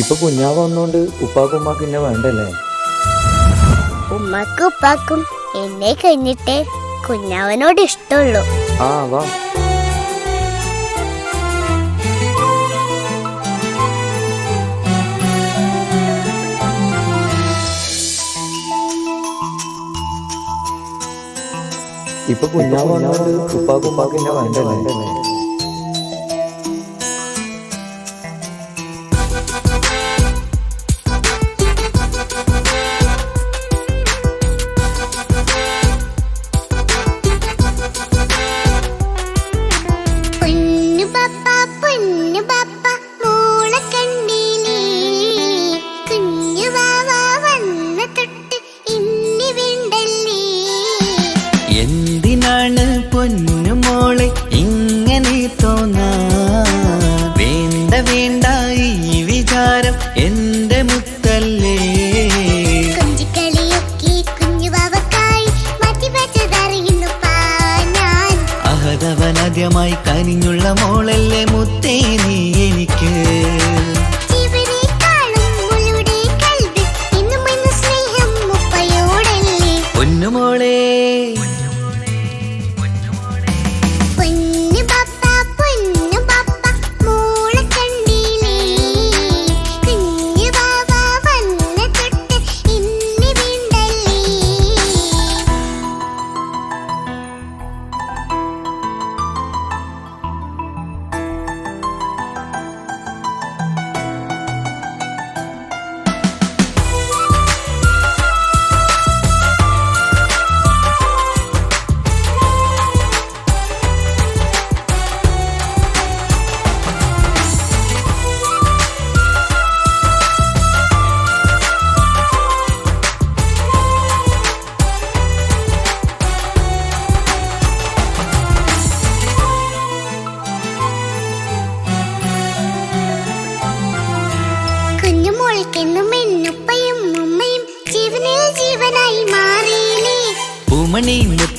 ഇപ്പൊ കുഞ്ഞാവ് വന്നോണ്ട് ഉപ്പാക്കും ഉമ്മാക്കും എന്നെ വേണ്ടല്ലേ? ഉമ്മക്കും ഉപ്പാക്കും എന്നെ കഴിഞ്ഞിട്ടേ കുഞ്ഞാവനോട് ഇഷ്ടമുള്ളൂ. ആ വാ. ഇപ്പൊ കുഞ്ഞാവ് വന്നോണ്ട് ഉപ്പാക്കും ഉമ്മാക്കും എന്നെ വേണ്ടല്ലേ? എന്തിനാണ് പൊന്നുമോളെ ഇങ്ങനെ തോന്നാ. വേണ്ട വേണ്ട ഈ വിചാരം എന്റെ മുത്തല്ലേ. അഹതവനാദ്യമായി കനിഞ്ഞുള്ള മോളല്ലേ മുത്തേ നീ എനിക്ക്. പൊന്നുമോളെ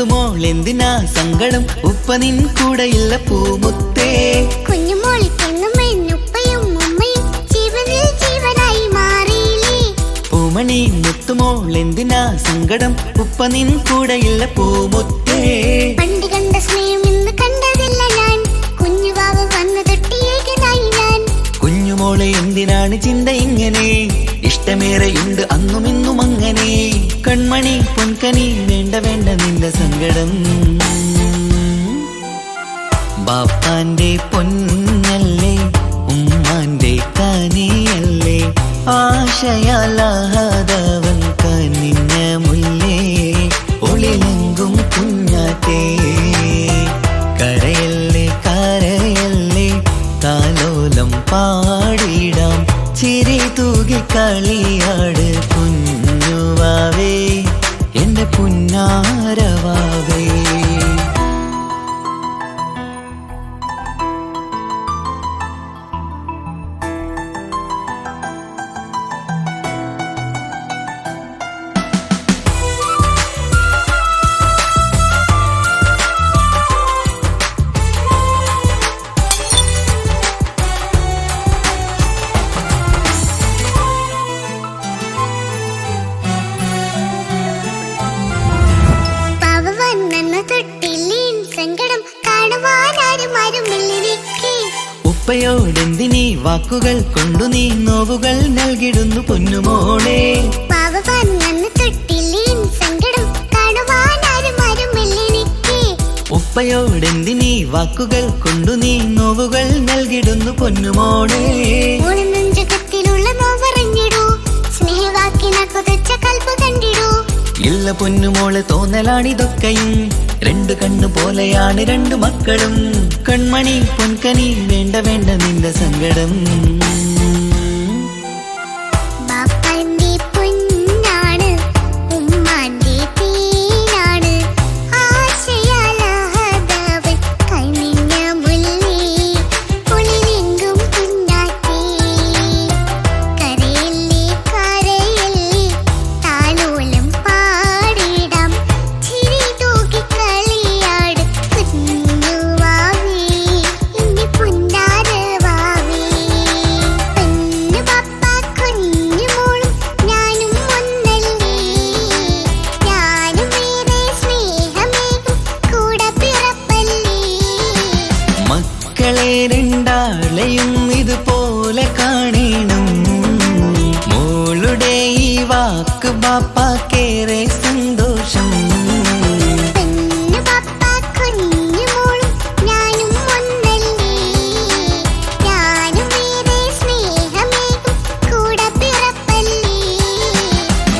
മുത്തുമോൾ എന്തിനാ സങ്കടം? ഉപ്പ നിൻ കൂടെയില്ല പൂമുത്തേ. കുഞ്ഞുമോൾ പൂമണി മുത്തുമോൾ എന്തിനാ സങ്കടം? ഉപ്പ നിൻ കൂടെയില്ല പൂമുത്തേ. പണ്ട് കണ്ട സ്നേഹം ഇന്ന് കണ്ടതില്ല ഞാൻ. കുഞ്ഞുവാവ് വന്നു തൊട്ടിയേകനായി ഞാൻ. കുഞ്ഞുമോളെ എന്തിനാണ് ചിന്ത ഇങ്ങനെ? ഇഷ്ടമേറെയുണ്ട് അന്നും ഇന്നും അങ്ങനെ. കൺമണി പൊൻകനി വേണ്ട വേണ്ട നിന്റെ സങ്കടം. ബാപ്പാന്റെ പൊന്നല്ലേ ഉമ്മാന്റെ കനിയല്ലേ ആശയാലാഹതവൻ കനിഞ്ഞ മുല്ലേ ഒളിലെങ്കും കുഞ്ഞാറ്റേ. കരയല്ലേ കരയല്ലേ താലോലം പാടിടാം ചിരി തൂകി കളിയാട് പുന്നാരവാവേ. ഉപ്പയോടെന്തിനീ വാക്കുകൾ കൊണ്ടു നീ നോവുകൾ നൽകിടുന്നു പൊന്നുമോളെ. പാവ വന്നെന്ന തൊട്ടില്ലേൻ സങ്കടം കാണുവാൻ ആരും ആരുമില്ലിരിക്കെ ഉപ്പയോടെന്തിനീ വാക്കുകൾ കൊണ്ടു നീ നോവുകൾ നൽകിടുന്നു പൊന്നുമോളെ. മോൾ നെഞ്ചകത്തിലുള്ള നോവറിഞ്ഞിടൂ. സ്നേഹവാക്കിന കൊതച്ച കൽപ്പ് കണ്ടിടൂ. ഇല്ല പൊന്നുമോളെ തോന്നലാണിതൊക്കെയും. രണ്ടു കണ്ണു പോലെയാണ് രണ്ടു മക്കളും. കൺമണി പൊൻകനി വേണ്ട വേണ്ട നിന്റെ സങ്കടം. രണ്ടാളെയും ഇതുപോലെ കാണണം. മോളുടെ ഈ വാക്ക് ബാപ്പാക്കേറെ സന്തോഷം.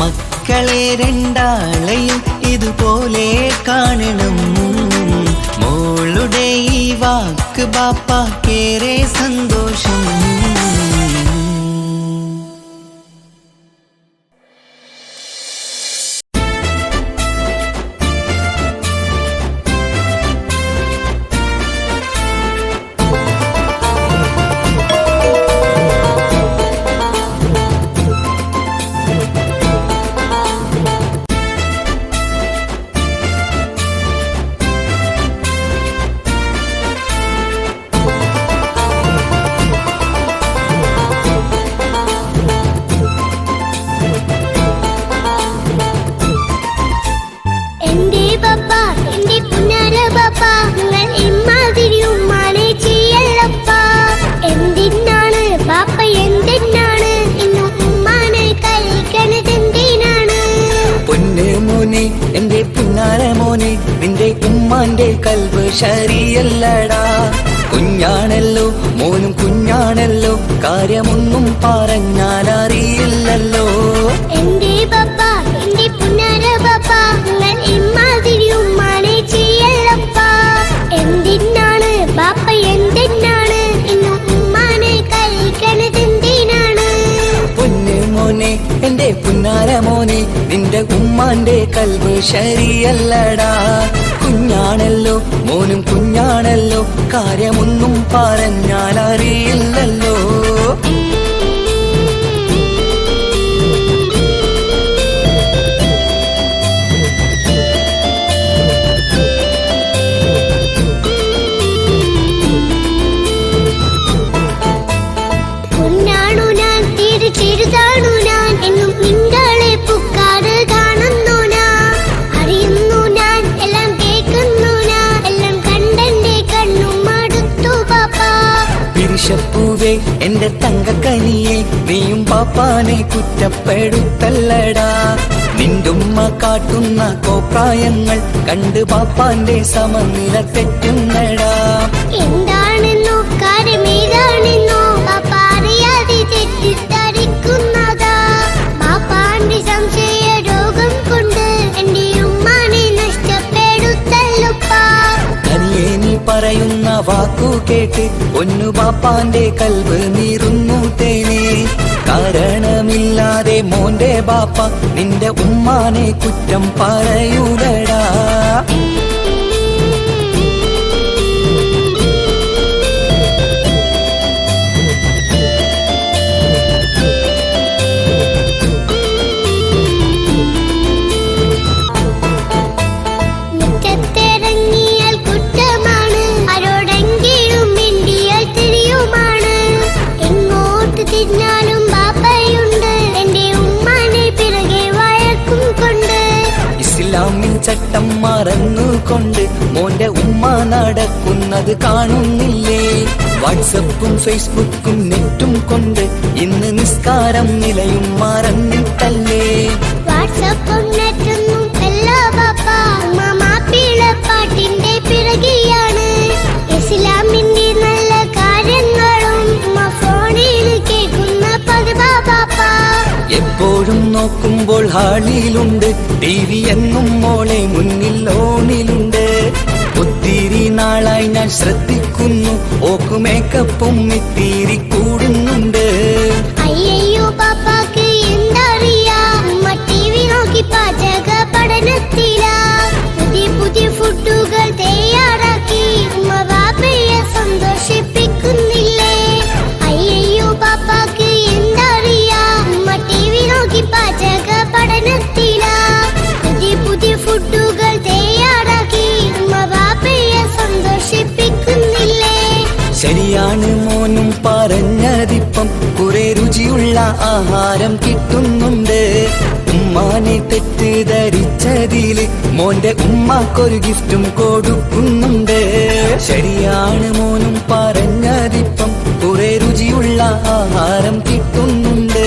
മക്കളെ രണ്ടാളെയും ഇതുപോലെ കാണണം. വാക്ക് ബാപ്പാക്കേറെ സന്തോഷം എന്റെ കൽവ് ശരിയല്ലടാ. കുഞ്ഞാണല്ലോ മോനും കുഞ്ഞാണല്ലോ കാര്യമൊന്നും പറഞ്ഞാൽ അറിയില്ലല്ലോ എന്റെ പപ്പ എന്റെ പുന്നാര പപ്പ നിങ്ങൾ ഇമ്മാതിരി ഉമ്മാനെ ചെയ്യല്ലപ്പ എന്തിനാണ് ബാപ്പ എന്തിനാണ് ഇന്ന് ഉമ്മാനെ കഴിക്കണത് എന്തിനാണ്? പൊന്ന് മോനെ എന്റെ പുന്നാര മോനെ നിന്റെ ഉമ്മാന്റെ കൽവ് ശരിയല്ലടാ. കാര്യമൊന്നും പറഞ്ഞാൽ അറിയില്ലല്ലോ പിരിശപ്പൂവേ എന്റെ തങ്കക്കനിയെ നീയും പാപ്പാനെ കുറ്റപ്പെടുത്തല്ലടാ. നിന്റുമ്മ കാട്ടുന്ന കോപ്രായങ്ങൾ കണ്ട് പാപ്പാന്റെ സമനില തെറ്റുന്നടാ. വാക്കു കേട്ട് ഒന്നു പാപ്പാന്റെ കൽവ് നീറുന്നു തേനേ. കാരണമില്ലാതെ മോന്റെ ബാപ്പ നിന്റെ ഉമ്മാനെ കുറ്റം പറയൂലടാ. ചട്ടം മറന്നുകൊണ്ട് മോന്റെ ഉമ്മ നടക്കുന്നത് കാണുന്നില്ലേ? വാട്സപ്പും ഫേസ്ബുക്കും നെറ്റും കൊണ്ട് ഇന്ന് നിസ്കാരം നിലയും മറന്നിട്ടല്ലേ? വാട്സപ്പും നോക്കുമ്പോൾ ഹാളിയിലുണ്ട് ടി വി എന്നും മോളെ മുന്നിൽ ഓണിലുണ്ട്. ഒത്തിരി നാളായി ഞാൻ ശ്രദ്ധിക്കുന്നു. ഓക്ക് മേക്കപ്പും ഇത്തിരി കൂടുന്നുണ്ട്. പാപ്പാക്ക് എന്തറിയാ? പഠനത്തിലാ. പുതിയ പുതിയ ഫുഡുകൾ തയ്യാറാക്കി ആഹാരം കിട്ടുന്നുണ്ട്. ഉമ്മാനെ തെറ്റിദ്ധരിച്ചതിൽ മോന്റെ ഉമ്മാക്കൊരു ഗിഫ്റ്റും കൊടുക്കുന്നുണ്ട്. ശരിയാണ് മോനും പറഞ്ഞതിപ്പം കുറെ രുചിയുള്ള ആഹാരം കിട്ടുന്നുണ്ട്.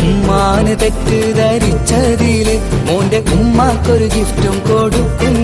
ഉമ്മാന് തെറ്റിദ്ധരിച്ചതിൽ മോന്റെ ഉമ്മാക്കൊരു ഗിഫ്റ്റും കൊടുക്കും